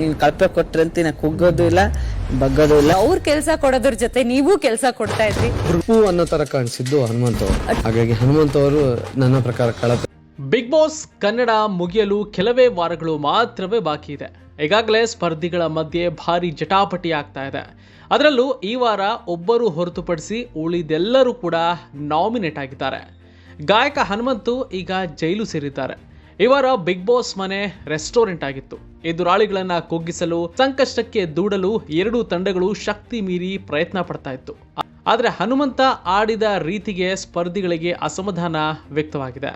ನೀವು ಕಳಪೆ ಕೊಟ್ರಂತೆ ನಾ ಕುಗ್ಗೋದು ಇಲ್ಲ ಬಗ್ಗೋದು ಇಲ್ಲ. ಅವ್ರ ಕೆಲಸ ಕೊಡೋದ್ರ ಜೊತೆ ನೀವು ಕೆಲಸ ಕೊಡ್ತಾ ಇದ್ರಿ. ಕೃಪು ಅನ್ನೋ ತರ ಕಾಣಿಸಿದ್ದು ಹನುಮಂತ ಅವರು ಹಾಗಾಗಿ ಹನುಮಂತ ಅವರು ನನ್ನ ಪ್ರಕಾರ ಕಳಪೆ. ಬಿಗ್ ಬಾಸ್ ಕನ್ನಡ ಮುಗಿಯಲು ಕೆಲವೇ ವಾರಗಳು ಮಾತ್ರವೇ ಬಾಕಿ ಇದೆ. ಈಗಾಗಲೇ ಸ್ಪರ್ಧಿಗಳ ಮಧ್ಯೆ ಭಾರಿ ಜಟಾಪಟಿ ಆಗ್ತಾ ಇದೆ. ಅದರಲ್ಲೂ ಈ ವಾರ ಒಬ್ಬರು ಹೊರತುಪಡಿಸಿ ಉಳಿದೆಲ್ಲರೂ ಕೂಡ ನಾಮಿನೇಟ್ ಆಗಿದ್ದಾರೆ. ಗಾಯಕ ಹನುಮಂತು ಈಗ ಜೈಲು ಸೇರಿದ್ದಾರೆ. ಈ ವಾರ ಬಿಗ್ ಬಾಸ್ ಮನೆ ರೆಸ್ಟೋರೆಂಟ್ ಆಗಿತ್ತು. ಎದುರಾಳಿಗಳನ್ನ ಕುಗ್ಗಿಸಲು, ಸಂಕಷ್ಟಕ್ಕೆ ದೂಡಲು ಎರಡೂ ತಂಡಗಳು ಶಕ್ತಿ ಮೀರಿ ಪ್ರಯತ್ನ ಪಡ್ತಾ ಇತ್ತು. ಆದರೆ ಹನುಮಂತ ಆಡಿದ ರೀತಿಗೆ ಸ್ಪರ್ಧಿಗಳಿಗೆ ಅಸಮಾಧಾನ ವ್ಯಕ್ತವಾಗಿದೆ.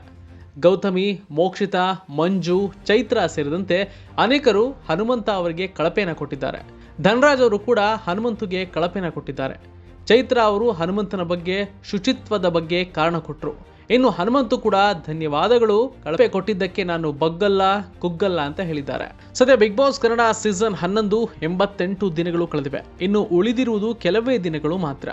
ಗೌತಮಿ, ಮೋಕ್ಷಿತಾ, ಮಂಜು, ಚೈತ್ರ ಸೇರಿದಂತೆ ಅನೇಕರು ಹನುಮಂತ ಅವರಿಗೆ ಕಳಪೆನ ಕೊಟ್ಟಿದ್ದಾರೆ. ಧನರಾಜ್ ಅವರು ಕೂಡ ಹನುಮಂತುಗೆ ಕಳಪೆನ ಕೊಟ್ಟಿದ್ದಾರೆ. ಚೈತ್ರ ಅವರು ಹನುಮಂತನ ಬಗ್ಗೆ ಶುಚಿತ್ವದ ಬಗ್ಗೆ ಕಾರಣ ಕೊಟ್ಟರು ಇನ್ನು ಹನುಮಂತು ಕೂಡ ಧನ್ಯವಾದಗಳು. ಕಳಪೆ ಕೊಟ್ಟಿದ್ದಕ್ಕೆ ನಾನು ಬಗ್ಗಲ್ಲ, ಕುಗ್ಗಲ್ಲ ಅಂತ ಹೇಳಿದ್ದಾರೆ. ಸದ್ಯ ಬಿಗ್ ಬಾಸ್ ಕನ್ನಡ ಸೀಸನ್ ಹನ್ನೊಂದು, ಎಂಬತ್ತೆಂಟು ದಿನಗಳು ಕಳೆದಿವೆ. ಇನ್ನು ಉಳಿದಿರುವುದು ಕೆಲವೇ ದಿನಗಳು ಮಾತ್ರ.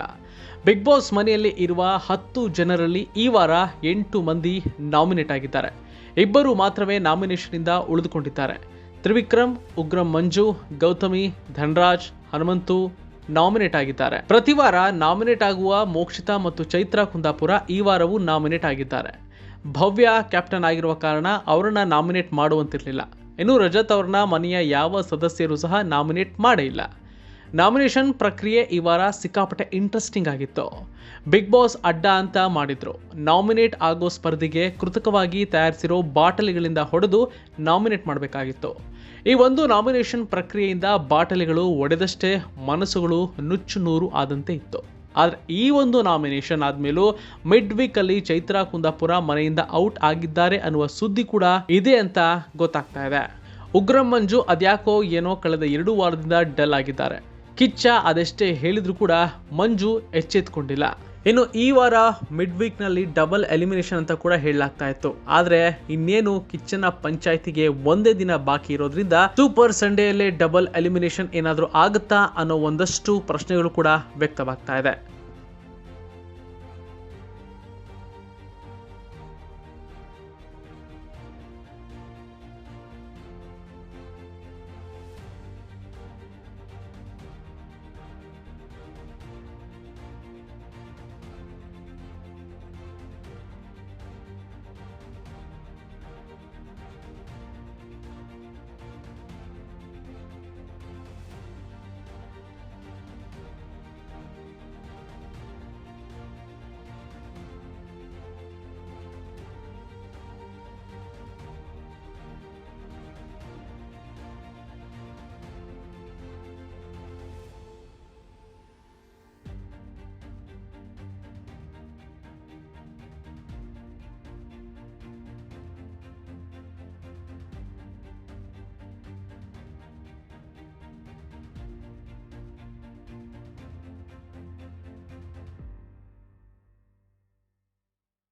ಬಿಗ್ ಬಾಸ್ ಮನೆಯಲ್ಲಿ ಇರುವ ಹತ್ತು ಜನರಲ್ಲಿ ಈ ವಾರ ಎಂಟು ಮಂದಿ ನಾಮಿನೇಟ್ ಆಗಿದ್ದಾರೆ. ಇಬ್ಬರು ಮಾತ್ರವೇ ನಾಮಿನೇಷನ್ನಿಂದ ಉಳಿದುಕೊಂಡಿದ್ದಾರೆ. ತ್ರಿವಿಕ್ರಮ್, ಉಗ್ರಂ ಮಂಜು, ಗೌತಮಿ, ಧನ್ರಾಜ್, ಹನುಮಂತು ನಾಮಿನೇಟ್ ಆಗಿದ್ದಾರೆ. ಪ್ರತಿ ವಾರ ನಾಮಿನೇಟ್ ಆಗುವ ಮೋಕ್ಷಿತಾ ಮತ್ತು ಚೈತ್ರ ಕುಂದಾಪುರ ಈ ವಾರವೂ ನಾಮಿನೇಟ್ ಆಗಿದ್ದಾರೆ. ಭವ್ಯ ಕ್ಯಾಪ್ಟನ್ ಆಗಿರುವ ಕಾರಣ ಅವರನ್ನ ನಾಮಿನೇಟ್ ಮಾಡುವಂತಿರಲಿಲ್ಲ. ಇನ್ನು ರಜತ್ ಅವ್ರನ್ನ ಮನೆಯ ಯಾವ ಸದಸ್ಯರು ಸಹ ನಾಮಿನೇಟ್ ಮಾಡೇ ಇಲ್ಲ. ನಾಮಿನೇಷನ್ ಪ್ರಕ್ರಿಯೆ ಈ ವಾರ ಸಿಕ್ಕಾಪಟ್ಟೆ ಇಂಟ್ರೆಸ್ಟಿಂಗ್ ಆಗಿತ್ತು. ಬಿಗ್ ಬಾಸ್ ಅಡ್ಡ ಅಂತ ಮಾಡಿದ್ರು. ನಾಮಿನೇಟ್ ಆಗೋ ಸ್ಪರ್ಧಿಗೆ ಕೃತಕವಾಗಿ ತಯಾರಿಸಿರೋ ಬಾಟಲಿಗಳಿಂದ ಹೊಡೆದು ನಾಮಿನೇಟ್ ಮಾಡಬೇಕಾಗಿತ್ತು. ಈ ಒಂದು ನಾಮಿನೇಷನ್ ಪ್ರಕ್ರಿಯೆಯಿಂದ ಬಾಟಲಿಗಳು ಒಡೆದಷ್ಟೇ ಮನಸ್ಸುಗಳು ನುಚ್ಚು ನೂರು ಆದಂತೆ ಇತ್ತು. ಆದರೆ ಈ ಒಂದು ನಾಮಿನೇಷನ್ ಆದಮೇಲೂ ಮಿಡ್ ವೀಕ್ ಅಲ್ಲಿ ಚೈತ್ರ ಕುಂದಾಪುರ ಮನೆಯಿಂದ ಔಟ್ ಆಗಿದ್ದಾರೆ ಅನ್ನುವ ಸುದ್ದಿ ಕೂಡ ಇದೆ ಅಂತ ಗೊತ್ತಾಗ್ತಾ ಇದೆ. ಉಗ್ರಂ ಮಂಜು ಅದ್ಯಾಕೋ ಏನೋ ಕಳೆದ ಎರಡು ವಾರದಿಂದ ಡಲ್ ಆಗಿದ್ದಾರೆ. ಕಿಚ್ಚ ಅದೆಷ್ಟೇ ಹೇಳಿದ್ರು ಕೂಡ ಮಂಜು ಎಚ್ಚೆತ್ಕೊಂಡಿಲ್ಲ. ಇನ್ನು ಈ ವಾರ ಮಿಡ್ ವೀಕ್ನಲ್ಲಿ ಡಬಲ್ ಎಲಿಮಿನೇಷನ್ ಅಂತ ಕೂಡ ಹೇಳಲಾಗ್ತಾ ಇತ್ತು. ಆದ್ರೆ ಇನ್ನೇನು ಕಿಚ್ಚನ ಪಂಚಾಯತಿಗೆ ಒಂದೇ ದಿನ ಬಾಕಿ ಇರೋದ್ರಿಂದ ಸೂಪರ್ ಸಂಡೆಯಲ್ಲೇ ಡಬಲ್ ಎಲಿಮಿನೇಷನ್ ಏನಾದರೂ ಆಗುತ್ತಾ ಅನ್ನೋ ಒಂದಷ್ಟು ಪ್ರಶ್ನೆಗಳು ಕೂಡ ವ್ಯಕ್ತವಾಗ್ತಾ ಇದೆ.